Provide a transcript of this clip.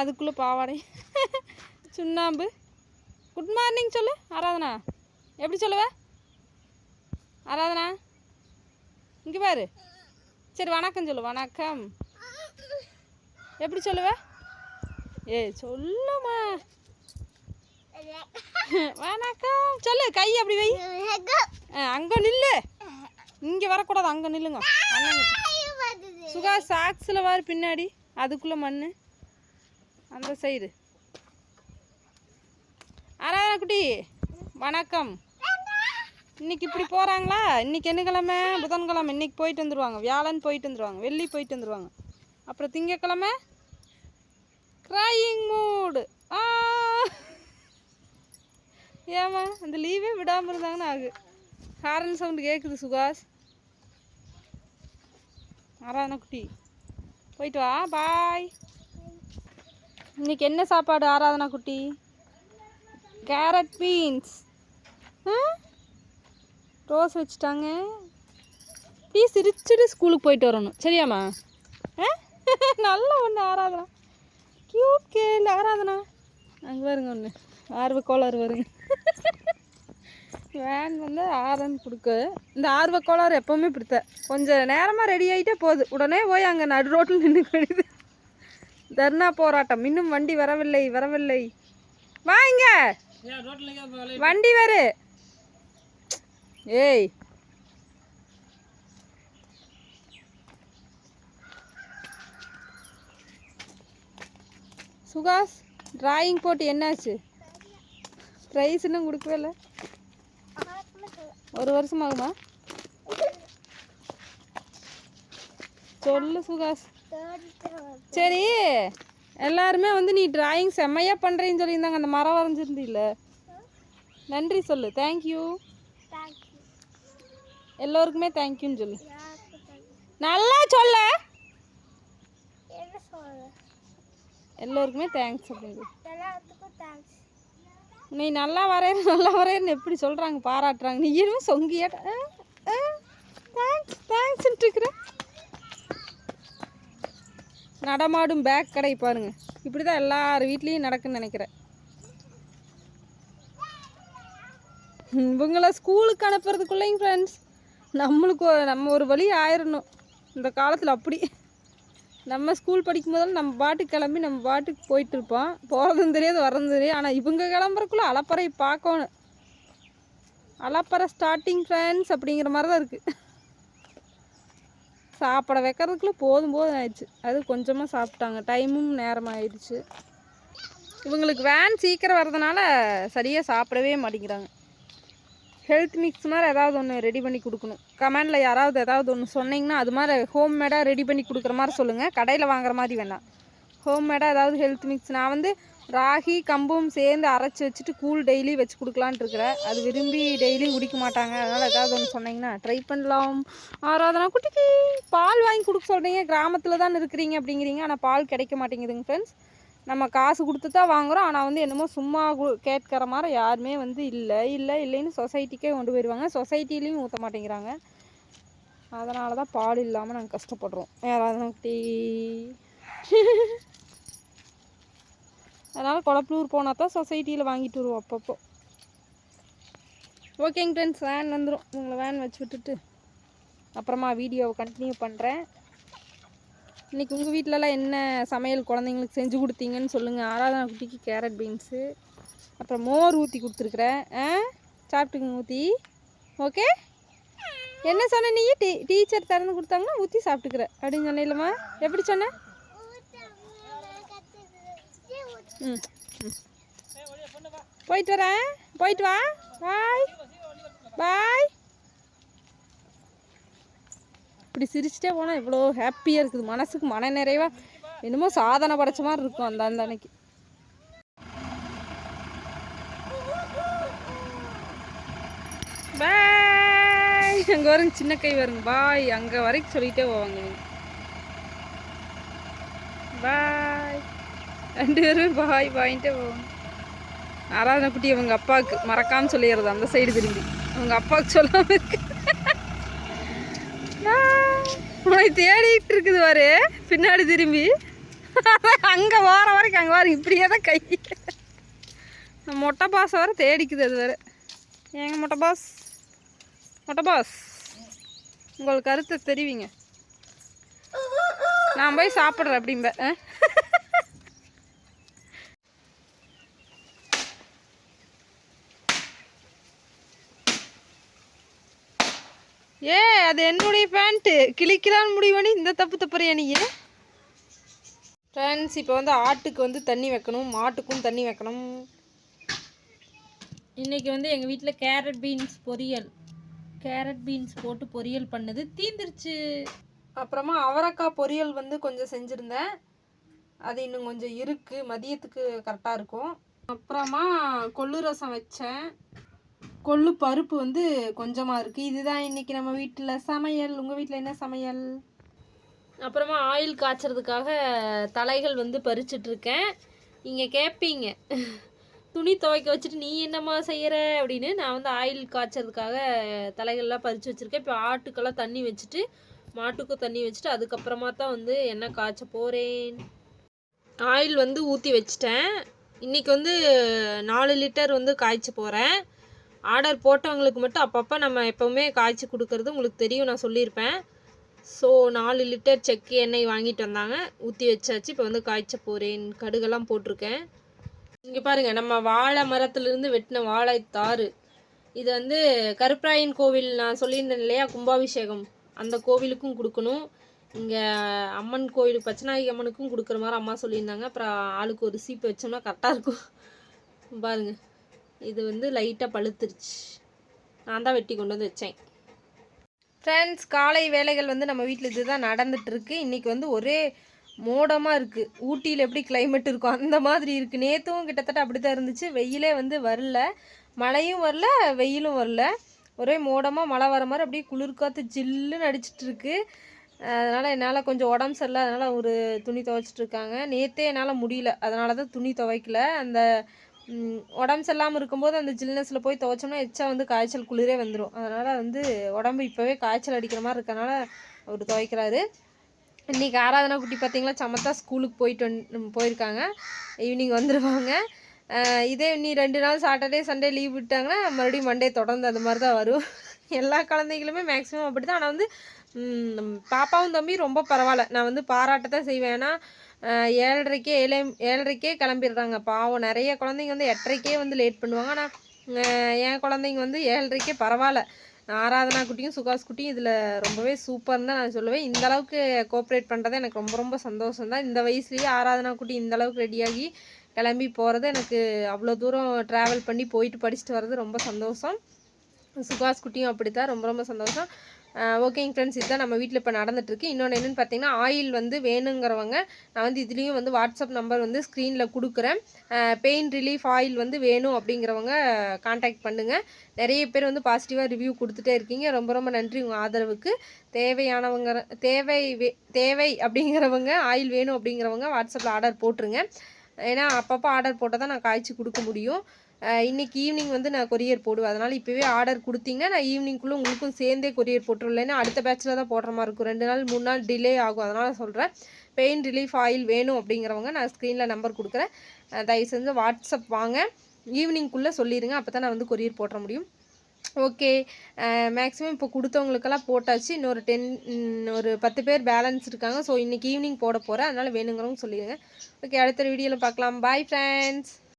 அதுக்குள்ளே பாவாடை. சுண்ணாம்பு. குட் மார்னிங் சொல்லு ஆராதனா. எப்படி சொல்லுவ? ஆராதனா. இங்கே பாரு. சரி வணக்கம் சொல்லு வணக்கம். எப்படி சொல்லுவ? ஏ சொல்லுமா. வணக்கம். சொல்லு கை அப்படி வை. அங்கே நில்லு. இங்கே வரக்கூடாது அங்கே நில்லுங்க. சுகா சாக்ஸில் வாரு பின்னாடி. அதுக்குள்ளே மண் அந்த சைடு. ஆராதனா குட்டி வணக்கம். இன்னைக்கு இப்படி போகிறாங்களா இன்னைக்கு என்ன கிழமை புதன்கிழமை. இன்னைக்கு போயிட்டு வந்துடுவாங்க வியாழன் போயிட்டு வந்துடுவாங்க வெள்ளி போயிட்டு வந்துடுவாங்க அப்புறம் திங்கக்கிழமை? க்ரையிங் மூடு ஆ. ஏமா அந்த லீவே விடாமல் இருந்தாங்கன்னு ஆகு. ஹாரன் சவுண்டு கேட்குது சுகாஷ். ஆராதனா குட்டி போயிட்டு வா. பாய் இன்னைக்கு என்ன சாப்பாடு ஆராதனா குட்டி? கேரட் பீன்ஸ் ரோஸ் வச்சுட்டாங்க. டீ சிரிச்சுட்டு ஸ்கூலுக்கு போயிட்டு வரணும். சரியாம்மா? ஆ? நல்ல ஒன்று ஆராதனா. க்யூட் கேள் ஆராதனா. அங்கே வருங்க ஒன்று ஆர்வ கோளாறு வருங்க. வேன் வந்து ஆரன் கொடுக்க. இந்த ஆர்வ கோளாறு எப்போவுமே பிடித்த கொஞ்சம் நேரமாக ரெடி ஆகிட்டே போகுது. உடனே போய் அங்கே நடு ரோட்டில் நின்று போயிடுது தர்ணா போராட்டம். இன்னும் வண்டி வரவில்லை வரவில்லை. வாங்க வண்டி வரு. ஏய். சுகாஷ் டிராயிங் போட்டு என்னாச்சு? ப்ரைஸ் இன்னும் கொடுக்கவே இல்லை. ஒரு வருஷம் ஆகுமா? சொல்லு சுகாஷ். சரி. எல்லாருமே வந்து நீ டிராயிங் செம்மையா பண்றேன்னு சொல்லியிருந்தாங்க. அந்த மரம் வரைஞ்சிருந்தீல்ல? நன்றி சொல்லு. தேங்க்யூ எல்லோருக்குமே தேங்க்யூன்னு சொல்லு. நல்லா சொல்ல. எல்லோருக்குமே தேங்க்ஸ் அப்படின்னு. நீ நல்லா வரையற நல்லா வரையறன்னு எப்படி சொல்கிறாங்க பாராட்டுறாங்க. நீ இன்னும் சொங்கியாட்ட தேங்க்ஸ் தேங்க்ஸ்ன்ட்டு இருக்கிற நடமாடும் பேக் கடை பாருங்க. இப்படி தான் எல்லார் வீட்லேயும் நடக்குன்னு நினைக்கிறேன். இவங்கள ஸ்கூலுக்கு அனுப்புறதுக்குள்ளேங்க ஃப்ரெண்ட்ஸ் நம்மளுக்கு நம்ம ஒரு வழி ஆயிடணும் இந்த காலத்தில் அப்படி. நம்ம ஸ்கூல் படிக்கும் போதெல்லாம் நம்ம பாட்டுக்கு கிளம்பி நம்ம பாட்டுக்கு போயிட்டுருப்போம் போகிறதும் தெரியாது வர்றதும் தெரியாது. ஆனால் இவங்க கிளம்புறக்குள்ளே அலப்பறை பார்க்கணும். அலப்பறை ஸ்டார்டிங் ஃப்ரெண்ட்ஸ் அப்படிங்கிற மாதிரி தான் இருக்குது சாப்பிட வைக்கிறதுக்குள்ளே போதும் போதும் ஆயிடுச்சு. அது கொஞ்சமாக சாப்பிட்டாங்க. டைமும் நேரம் ஆயிடுச்சு இவங்களுக்கு வேன் சீக்கிரம் வர்றதுனால சரியாக சாப்பிடவே மாட்டேங்கிறாங்க. ஹெல்த் மிக்ஸ் மாதிரி ஏதாவது ஒன்று ரெடி பண்ணி கொடுக்கணும். கமெண்டில் யாராவது ஏதாவது ஒன்று சொன்னீங்கன்னா அது மாதிரி ஹோம் மேடாக ரெடி பண்ணி கொடுக்குற மாதிரி சொல்லுங்கள் கடையில் வாங்குற மாதிரி வேணாம். ஹோம் மேடாக ஏதாவது ஹெல்த் மிக்ஸ் நான் வந்து ராகி கம்பும் சேர்ந்து அரைச்சி வச்சுட்டு கூழ் டெய்லி வச்சு கொடுக்கலான்ட்டு இருக்கிறேன் அது விரும்பி டெய்லி குடிக்க மாட்டாங்க. அதனால் ஏதாவது ஒன்று சொன்னீங்கன்னா ட்ரை பண்ணலாம். ஆராதனா குட்டிக்கு பால் வாங்கி கொடுக்க சொல்கிறீங்க கிராமத்தில் தான் இருக்கிறீங்க அப்படிங்கிறீங்க. ஆனால் பால் கிடைக்க மாட்டேங்குதுங்க ஃப்ரெண்ட்ஸ் நம்ம காசு கொடுத்து தான் வாங்குகிறோம் ஆனால் வந்து என்னமோ சும்மா கு- கேட்குற மாதிரி யாருமே வந்து இல்லை இல்லை இல்லைன்னு சொசைட்டிக்கே கொண்டு போயிடுவாங்க சொசைட்டிலையும் ஊற்ற மாட்டேங்கிறாங்க. அதனால தான் பால் இல்லாமல் நாங்கள் கஷ்டப்படுறோம். யாராவது குட்டி. அதனால் கொளப்பலூர் போனால் தான் சொசைட்டியில் வாங்கிட்டு வருவோம் அப்பப்போ. ஓகேங்க ஃப்ரெண்ட்ஸ் வேன் வந்துடும் உங்களை வேன் வச்சு விட்டுட்டு. அப்புறமா வீடியோவை கண்டினியூ பண்ணுறேன் இன்றைக்கி உங்கள் வீட்டிலலாம் என்ன சமையல் குழந்தைங்களுக்கு செஞ்சு கொடுத்தீங்கன்னு சொல்லுங்கள் ஆராதனா குட்டிக்கு கேரட் பீன்ஸு அப்புறம் மோர் ஊற்றி கொடுத்துருக்குறேன். ஆ? சாப்பிட்டுக்குங்க ஊற்றி ஓகே என்ன சொன்ன நீ? டீ டீச்சர் திறந்து கொடுத்தாங்கன்னா ஊற்றி சாப்பிட்டுக்கிற அப்படின்னு சொன்னேன்லம்மா. எப்படி சொன்னேன் ம் ம். போயிட்டு வரேன். போயிட்டு வா. பாய். பாய். இப்படி சிரிச்சிட்டே போனால் இவ்வளோ ஹாப்பியாக இருக்குது. மனசுக்கு மன நிறைவாக என்னமோ சாதனை படைச்ச மாதிரி இருக்கும் அந்த அந்த அன்னைக்கு. பாய். அங்கே வருங்க சின்ன கை வருங்க பாய். அங்கே வரைக்கும் சொல்லிகிட்டே போவாங்க. பாய். ரெண்டு பேரும் பாய் பாயின்ட்டே போவோம். ஆராதனை குட்டி அவங்க அப்பாவுக்கு மறக்காம சொல்லிடுறது அந்த சைடு திரும்பி. அவங்க அப்பாவுக்கு சொல்லாமல் இருக்கு. உன்னை தேடிட்டு இருக்குது பாரு. பின்னாடி திரும்பி. அங்கே வார வரைக்கும் அங்கே பாரு இப்படியே தான் கை. மொட்டை பாஸ் வர தேடிக்குது அது வேறு. ஏங்க மொட்டை பாஸ்? மொட்டை பாஸ் உங்களுக்கு கருத்தை தெரிவிங்க. நான் போய் சாப்பிட்றேன் அப்படிம்ப ஏ அது என்னுடைய பேண்ட்டு கிழிக்கலான்னு முடிவு பண்ணி இந்த தப்பு தப்புறியா நீ? ஃப்ரெண்ட்ஸ் இப்போ வந்து ஆட்டுக்கு வந்து தண்ணி வைக்கணும் மாட்டுக்கும் தண்ணி வைக்கணும். இன்றைக்கி வந்து எங்கள் வீட்டில் கேரட் பீன்ஸ் பொரியல். கேரட் பீன்ஸ் போட்டு பொரியல் பண்ணது தீந்துருச்சு. அப்புறமா அவரைக்காய் பொரியல் வந்து கொஞ்சம் செஞ்சுருந்தேன். அது இன்னும் கொஞ்சம் இருக்குது மதியத்துக்கு கரெக்டாக இருக்கும். அப்புறமா கொள்ளு ரசம் வச்சேன். கொள்ளு பருப்பு வந்து கொஞ்சமாக இருக்குது இதுதான் இன்றைக்கி நம்ம வீட்டில் சமையல். உங்கள் வீட்டில் என்ன சமையல்? அப்புறமா ஆயில் காய்ச்சறதுக்காக தலைகள் வந்து பறிச்சிட்ருக்கேன். நீங்கள் கேட்பீங்க துணி துவைக்க வச்சுட்டு நீ என்னம்மா செய்கிற அப்படின்னு நான் வந்து ஆயில் காய்ச்சறதுக்காக தலைகள்லாம் பறித்து வச்சுருக்கேன். இப்போ ஆட்டுக்கெல்லாம் தண்ணி வச்சுட்டு மாட்டுக்கும் தண்ணி வச்சுட்டு அதுக்கப்புறமா தான் வந்து என்ன காய்ச்ச போகிறேன் ஆயில் வந்து ஊற்றி வச்சிட்டேன். இன்றைக்கி வந்து நாலு லிட்டர் வந்து காய்ச்ச போகிறேன் ஆர்டர் போட்டவங்களுக்கு மட்டும் அப்பப்போ நம்ம எப்போவுமே காய்ச்சி கொடுக்கறது உங்களுக்கு தெரியும் நான் சொல்லியிருப்பேன். ஸோ நாலு லிட்டர் செக்கு எண்ணெய் வாங்கிட்டு வந்தாங்க. ஊற்றி வச்சாச்சு. இப்போ வந்து காய்ச்ச போகிறேன் கடுகெல்லாம் போட்டிருக்கேன். இங்கே பாருங்கள் நம்ம வாழை மரத்துலேருந்து வெட்டின வாழைத்தாறு. இது வந்து கருப்பராயன் கோவில் நான் சொல்லியிருந்தேன் இல்லையா கும்பாபிஷேகம். அந்த கோவிலுக்கும் கொடுக்கணும். இங்கே அம்மன் கோயில் பச்சநாயகி அம்மனுக்கும் கொடுக்குற மாதிரி அம்மா சொல்லியிருந்தாங்க. அப்புறம் ஆளுக்கு ஒரு சீப்பு வச்சோம்னா கரெக்டாக இருக்கும். பாருங்கள் இது வந்து லைட்டாக பழுத்துருச்சு. நான் தான் வெட்டி கொண்டு வந்து வச்சேன். ஃப்ரெண்ட்ஸ் காலை வேலைகள் வந்து நம்ம வீட்டில் இதுதான் நடந்துட்டு இருக்கு இன்னைக்கு வந்து ஒரே மோடமாக இருக்குது ஊட்டியில் எப்படி கிளைமேட் இருக்கும் அந்த மாதிரி இருக்குது நேற்றும் கிட்டத்தட்ட அப்படி தான் இருந்துச்சு. வெயிலே வந்து வரல. மழையும் வரல வெயிலும் வரல. ஒரே மோடமாக மழை வர மாதிரி அப்படியே குளிர் காற்று ஜில்லுன்னு அடிச்சிட்ருக்கு அதனால் என்னால் கொஞ்சம் உடம்பு சரியில்லை அதனால் ஒரு துணி துவைச்சிட்ருக்காங்க நேற்றே என்னால் முடியல. அதனால தான் துணி துவைக்கல. அந்த உடம்பு சரியில்லாமல் இருக்கும்போது அந்த ஜில்னஸில் போய் துவைச்சோம்னா எச்சா வந்து காய்ச்சல் குளிரே வந்துடும் அதனால் வந்து உடம்பு இப்போவே காய்ச்சல் அடிக்கிற மாதிரி இருக்கனால அவர் துவைக்கிறாரு. இன்றைக்கி ஆராதனா குட்டி பார்த்தீங்களா சமத்தா ஸ்கூலுக்கு போயிட்டு வந் போயிருக்காங்க. ஈவினிங் வந்துடுவாங்க இதே இன்னி ரெண்டு நாள் சாட்டர்டே சண்டே லீவ் விட்டாங்கன்னா மறுபடியும் மண்டே தொடர்ந்து அந்த மாதிரி தான் வரும். எல்லா குழந்தைகளுமே மேக்ஸிமம் அப்படி தான் ஆனால் வந்து பாப்பாவும் தம்பி ரொம்ப பரவாயில்ல. நான் வந்து பாராட்டத்தான் செய்வேன். ஏன்னா ஏழரைக்கே ஏழை ஏழரைக்கே கிளம்பிடுறாங்க. பாவம் நிறைய குழந்தைங்க வந்து எட்டரைக்கே வந்து லேட் பண்ணுவாங்க. ஆனால் என் குழந்தைங்க வந்து ஏழரைக்கே பரவாயில்ல. ஆராதனா குட்டியும் சுகாஸ் குட்டியும் இதில் ரொம்பவே சூப்பர்னு தான் நான் சொல்லுவேன். இந்த அளவுக்கு கோஆப்ரேட் பண்ணுறது எனக்கு ரொம்ப ரொம்ப சந்தோஷம் தான். இந்த வயசுலேயே ஆராதனா குட்டி இந்த அளவுக்கு ரெடியாகி கிளம்பி போகிறது எனக்கு அவ்வளோ தூரம் ட்ராவல் பண்ணி போயிட்டு படிச்சுட்டு வர்றது ரொம்ப சந்தோஷம். சுகாஸ் குட்டியும் அப்படி தான் ரொம்ப ரொம்ப சந்தோஷம். ஓகேங்க ஃப்ரெண்ட்ஸ் இதுதான் நம்ம வீட்டில் இப்போ நடந்துட்டுருக்கு. இன்னொன்று என்னென்னு பார்த்தீங்கன்னா ஆயில் வந்து வேணுங்கிறவங்க நான் வந்து இதுலேயும் வந்து வாட்ஸ்அப் நம்பர் வந்து ஸ்க்ரீனில் கொடுக்குறேன். பெயின் ரிலீஃப் ஆயில் வந்து வேணும் அப்படிங்கிறவங்க காண்டாக்ட் பண்ணுங்கள் நிறைய பேர் வந்து பாசிட்டிவாக ரிவ்யூ கொடுத்துட்டே இருக்கீங்க. ரொம்ப ரொம்ப நன்றி உங்கள் ஆதரவுக்கு. தேவையானவங்க தேவை வே- தேவை அப்படிங்கிறவங்க ஆயில் வேணும் அப்படிங்கிறவங்க வாட்ஸ்அப்பில் ஆர்டர் போட்டுருங்க. ஏன்னா அப்பப்போ ஆர்டர் போட்டால் தான் நான் காய்ச்சி கொடுக்க முடியும். இன்றைக்கி ஈவினிங் வந்து நான் கொரியர் போடுவேன். அதனால் இப்போவே ஆர்டர் கொடுத்தீங்கன்னா நான் ஈவினிங்குள்ளே உங்களுக்கும் சேர்ந்தே கொரியர் போட்டுருவேன் அடுத்த பேட்சில் தான் போடுற மாதிரி இருக்கும். ரெண்டு நாள் மூணு நாள் டிலே ஆகும். அதனால் சொல்கிறேன் பெயின் ரிலீஃப் ஆயில் வேணும் அப்படிங்கிறவங்க நான் ஸ்க்ரீனில் நம்பர் கொடுக்குறேன். தயவு செஞ்சு வாட்ஸ்அப் வாங்க. ஈவினிங்குள்ளே சொல்லிடுங்க அப்போ தான் நான் வந்து கொரியர் போட்டுற முடியும். ஓகே மேக்ஸிமம் இப்போ கொடுத்தவங்களுக்கெல்லாம் போட்டாச்சு. இன்னொரு டென் ஒரு பத்து பேர் பேலன்ஸ் இருக்காங்க. ஸோ இன்றைக்கி ஈவினிங் போட போகிறேன் அதனால் வேணுங்கிறவங்க சொல்லிடுங்க ஓகே அடுத்த வீடியோவில் பார்க்கலாம். Bye friends